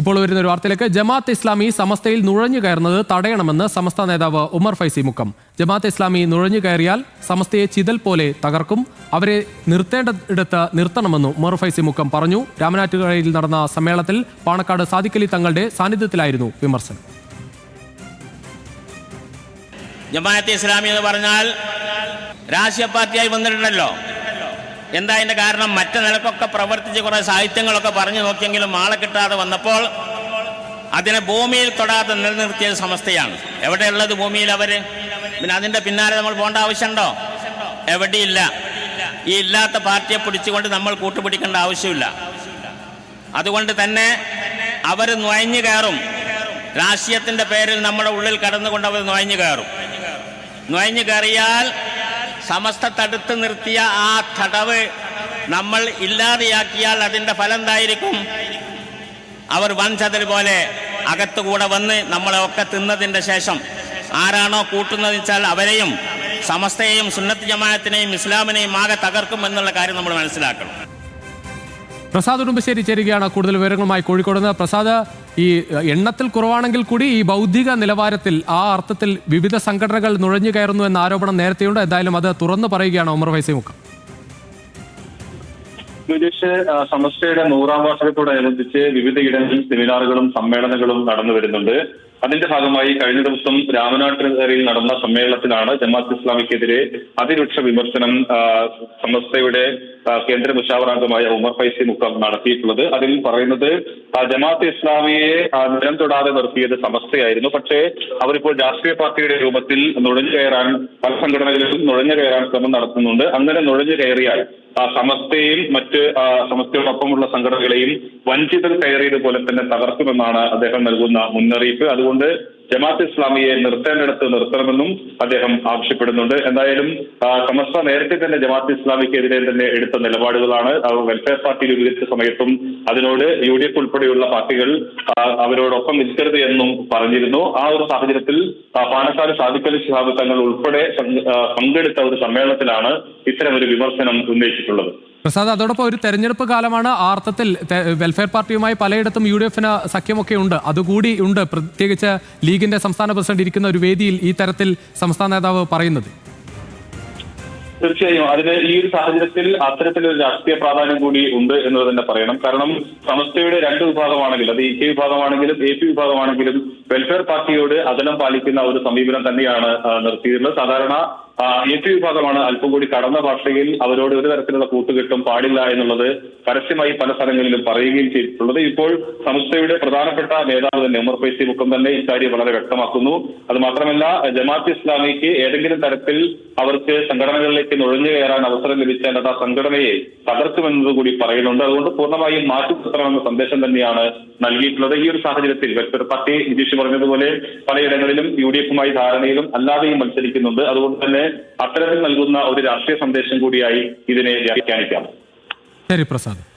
ഇപ്പോൾ വരുന്ന ഒരു വാർത്തയിലേക്ക്. ജമാഅത്ത് ഇസ്ലാമി സമസ്തയിൽ നുഴഞ്ഞു കയറുന്നത് തടയണമെന്ന് സമസ്ത നേതാവ് ഉമർ ഫൈസി മുക്കം. ജമാഅത്ത് ഇസ്ലാമി നുഴഞ്ഞു കയറിയാൽ സമസ്തയെ ചിതൽ പോലെ തകർക്കും. അവരെ നിർത്തേണ്ടയിടത്ത് നിർത്തണമെന്നും ഉമർ ഫൈസി മുക്കം പറഞ്ഞു. രാമനാട്ടുകരയിൽ നടന്ന സമ്മേളനത്തിൽ പാണക്കാട് സാദിഖലി തങ്ങളുടെ സാന്നിധ്യത്തിലായിരുന്നു വിമർശനം. ജമാഅത്തെ ഇസ്ലാമി എന്ന് പറഞ്ഞാൽ രാഷ്ട്രീയ പാർട്ടിയായി വന്നിട്ടുണ്ടല്ലോ. എന്താ അതിന്റെ കാരണം? മറ്റു നിലക്കൊക്കെ പ്രവർത്തിച്ച് കുറേ സാഹിത്യങ്ങളൊക്കെ പറഞ്ഞു നോക്കിയെങ്കിലും ആളെ കിട്ടാതെ വന്നപ്പോൾ അതിനെ ഭൂമിയിൽ തൊടാതെ നിലനിർത്തിയ സമസ്തയാണ്. എവിടെയുള്ളത് ഭൂമിയിൽ അവർ? പിന്നെ അതിന്റെ പിന്നാലെ നമ്മൾ പോകേണ്ട ആവശ്യമുണ്ടോ? എവിടെയില്ല. ഈ ഇല്ലാത്ത പാർട്ടിയെ പിടിച്ചുകൊണ്ട് നമ്മൾ കൂട്ടുപിടിക്കേണ്ട ആവശ്യമില്ല. അതുകൊണ്ട് തന്നെ അവർ നുഴഞ്ഞു കയറും. രാഷ്ട്രീയത്തിന്റെ പേരിൽ നമ്മുടെ ഉള്ളിൽ കടന്നുകൊണ്ട് അവർ നുഴഞ്ഞു കയറും. നുഴഞ്ഞു കയറിയാൽ സമസ്ത തടുത്ത് നിർത്തിയ ആ തടവ് നമ്മൾ ഇല്ലാതെയാക്കിയാൽ അതിന്റെ ഫലം എന്തായിരിക്കും അവർ വൻചതൽ പോലെ അകത്തുകൂടെ വന്ന് നമ്മളെ ഒക്കെ തിന്നതിന്റെ ശേഷം ആരാണോ കൂട്ടുന്നത് വെച്ചാൽ അവരെയും സമസ്തയെയും സുന്നത്ത് ജമാനത്തിനെയും ഇസ്ലാമിനെയും ആകെ തകർക്കും എന്നുള്ള കാര്യം നമ്മൾ മനസ്സിലാക്കണം. പ്രസാദ് ഉടുമ്പശ്ശേരി ചേരുകയാണ് കൂടുതൽ വിവരങ്ങളുമായി കോഴിക്കോട് നിന്ന്. പ്രസാദ് ഈ എണ്ണത്തിൽ കുറവാണെങ്കിൽ കൂടി ഈ ബൗദ്ധിക നിലവാരത്തിൽ ആ അർത്ഥത്തിൽ വിവിധ സംഘടനകൾ നുഴഞ്ഞു കയറുന്നു എന്ന ആരോപണം നേരത്തെയുണ്ട്. എന്തായാലും അത് തുറന്നു പറയുകയാണ് ഉമർ ഫൈസി മുക്കം. സുരേഷ് സമസ്യയുടെ നൂറാം വാർഷികത്തോടനുബന്ധിച്ച് വിവിധയിടങ്ങളിൽ സെമിനാറുകളും സമ്മേളനങ്ങളും നടന്നു വരുന്നുണ്ട്. അതിന്റെ ഭാഗമായി കഴിഞ്ഞ ദിവസം രാമനാട്ടുകരയിൽ നടന്ന സമ്മേളനത്തിലാണ് ജമാഅത്ത് ഇസ്ലാമിക്കെതിരെ അതിരൂക്ഷ വിമർശനം സമസ്തയുടെ കേന്ദ്ര കേന്ദ്ര മുഷാവറാംഗമായ ഉമർ ഫൈസി മുക്കം നടത്തിയിട്ടുള്ളത്. അതിൽ പറയുന്നത് ജമാഅത്ത് ഇസ്ലാമിയെ നിലം തൊടാതെ നിർത്തിയത് സമസ്തയായിരുന്നു. പക്ഷേ അവരിപ്പോൾ രാഷ്ട്രീയ പാർട്ടിയുടെ രൂപത്തിൽ നുഴഞ്ഞു കയറാൻ പല സംഘടനകളിലും നുഴഞ്ഞു കയറാൻ ശ്രമം നടത്തുന്നുണ്ട്. അങ്ങനെ നുഴഞ്ഞു കയറിയാൽ ആ സമസ്തയും മറ്റ് സമസ്തയോടൊപ്പമുള്ള സംഘടനകളെയും വഞ്ചിതർ കയറിയതുപോലെ തന്നെ തകർക്കുമെന്നാണ് അദ്ദേഹം നൽകുന്ന മുന്നറിയിപ്പ്. അതുകൊണ്ട് ജമാഅത്ത് ഇസ്ലാമിയെ നിർത്തേണ്ടിടത്ത് നിർത്തണമെന്നും അദ്ദേഹം ആവശ്യപ്പെടുന്നുണ്ട്. എന്തായാലും സമസ്ത നേരത്തെ തന്നെ ജമാഅത്ത് ഇസ്ലാമിക്കെതിരെ തന്നെ എടുത്ത നിലപാടുകളാണ്. വെൽഫെയർ പാർട്ടി രൂപീകരിച്ച സമയത്തും അതിനോട് യു ഡി എഫ് ഉൾപ്പെടെയുള്ള പാർട്ടികൾ അവരോടൊപ്പം നിൽക്കരുത് എന്നും പറഞ്ഞിരുന്നു. ആ ഒരു സാഹചര്യത്തിൽ പാണക്കാട് സാദിഖലി ശിഹാബ് തങ്ങൾ ഉൾപ്പെടെ പങ്കെടുത്ത ഒരു സമ്മേളനത്തിലാണ് ഇത്തരം ഒരു വിമർശനം ഉന്നയിച്ചിട്ടുള്ളത്. പ്രസാദ് അതോടൊപ്പം ഒരു തെരഞ്ഞെടുപ്പ് കാലമാണ് ആർത്ഥത്തിൽ വെൽഫെയർ പാർട്ടിയുമായി പലയിടത്തും യു ഡി എഫിന് സഖ്യമൊക്കെ ഉണ്ട് അതുകൂടി ഉണ്ട്. പ്രത്യേകിച്ച് ലീഗിന്റെ സംസ്ഥാന പ്രസിഡന്റ് ഇരിക്കുന്ന ഒരു വേദിയിൽ ഈ തരത്തിൽ സംസ്ഥാന നേതാവ് പറയുന്നത്. തീർച്ചയായും. അതിന് ഈ ഒരു സാഹചര്യത്തിൽ അത്തരത്തിലൊരു രാഷ്ട്രീയ പ്രാധാന്യം കൂടി ഉണ്ട് എന്ന് തന്നെ പറയണം. കാരണം സമസ്തയുടെ രണ്ട് വിഭാഗമാണെങ്കിലും അത് ഇ കെ വിഭാഗമാണെങ്കിലും എ പി വിഭാഗമാണെങ്കിലും വെൽഫെയർ പാർട്ടിയോട് അകലം പാലിക്കുന്ന ഒരു സമീപനം തന്നെയാണ് നിർത്തിയിട്ടുള്ളത്. സാധാരണ എ പി വിഭാഗമാണ് അല്പം കൂടി കടന്ന ഭാഷയിൽ അവരോട് ഒരു തരത്തിലുള്ള കൂട്ടുകെട്ടും പാടില്ല എന്നുള്ളത് പരസ്യമായി പല സ്ഥലങ്ങളിലും പറയുകയും ചെയ്തിട്ടുള്ളത്. ഇപ്പോൾ സംസ്ഥയുടെ പ്രധാനപ്പെട്ട നേതാവ് തന്നെ ഉമർ ഫൈസി മുഖം തന്നെ ഇക്കാര്യം വളരെ വ്യക്തമാക്കുന്നു. അത് മാത്രമല്ല ജമാഅത്ത് ഇസ്ലാമിക്ക് ഏതെങ്കിലും തരത്തിൽ അവർക്ക് സംഘടനകളിലേക്ക് നുഴഞ്ഞു കയറാൻ അവസരം ലഭിച്ചാൽ അത് ആ സംഘടനയെ തകർക്കുമെന്നത് കൂടി പറയുന്നുണ്ട്. അതുകൊണ്ട് പൂർണമായും മാറ്റി നിർത്തണമെന്ന സന്ദേശം തന്നെയാണ് നൽകിയിട്ടുള്ളത്. ഈ ഒരു സാഹചര്യത്തിൽ വെക്ടർ പാർട്ടി നിതീഷ് പറഞ്ഞതുപോലെ പലയിടങ്ങളിലും യു ഡി എഫുമായി ധാരണയിലും അല്ലാതെയും മത്സരിക്കുന്നുണ്ട്. അതുകൊണ്ട് തന്നെ അത്തരത്തിൽ നൽകുന്ന ഒരു രാഷ്ട്രീയ സന്ദേശം കൂടിയായി ഇതിനെ വ്യാഖ്യാനിക്കാം. ശരി പ്രസാദ്.